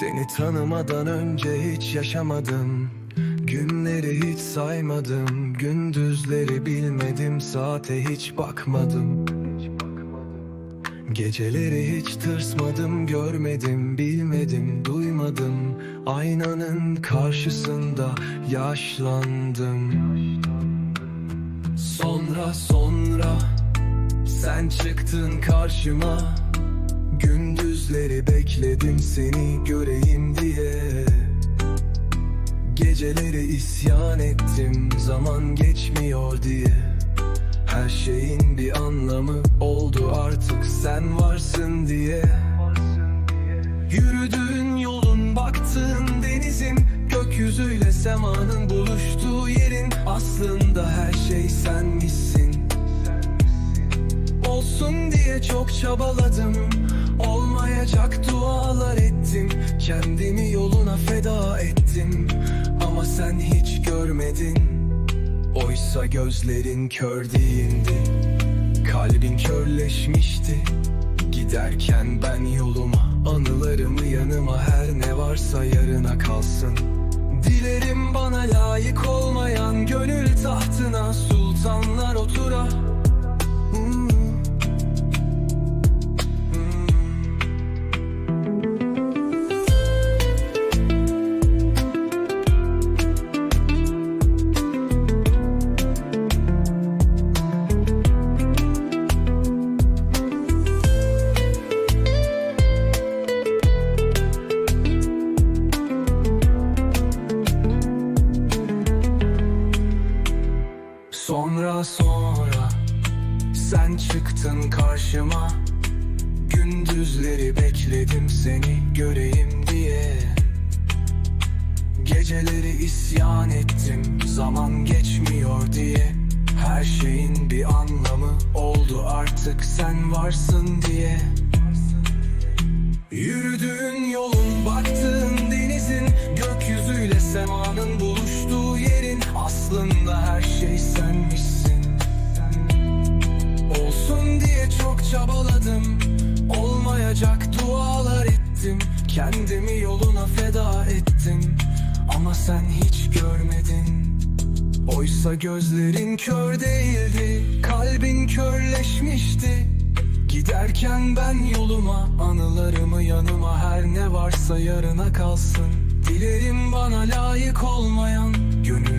Seni tanımadan önce hiç yaşamadım. Günleri hiç saymadım. Gündüzleri bilmedim. Saate hiç bakmadım. Geceleri hiç tırsmadım. Görmedim, bilmedim, duymadım. Aynanın karşısında yaşlandım. Sonra sonra Sen çıktın karşıma Gündüzleri bekledim seni göreyim diye. Geceleri isyan ettim zaman geçmiyor diye. Her şeyin bir anlamı oldu artık sen varsın diye. Yürüdüğün yolun baktığın denizin Gökyüzüyle semanın buluştuğu yerin Aslında Çok çabaladım. Olmayacak dualar ettim. Kendimi yoluna feda ettim. Ama sen hiç görmedin. Oysa gözlerin kör değildi. Kalbin körleşmişti. Giderken ben yoluma Anılarımı yanıma. Her ne varsa yarına kalsın. Dilerim bana layık olmayan sen çıktın karşıma. Gündüzleri bekledim seni göreyim diye. Geceleri isyan ettim zaman geçmiyor diye. Her şeyin bir anlamı oldu artık sen varsın diye. Yürüdüğün yolun baktığın denizin Gökyüzüyle semanın Olmayacak dualar ettim. Kendimi yoluna feda ettim. Ama sen hiç görmedin. Oysa gözlerin kör değildi. Kalbin körleşmişti. Giderken ben yoluma Anılarımı yanıma Her ne varsa yarına kalsın. Dilerim bana layık olmayan Gönül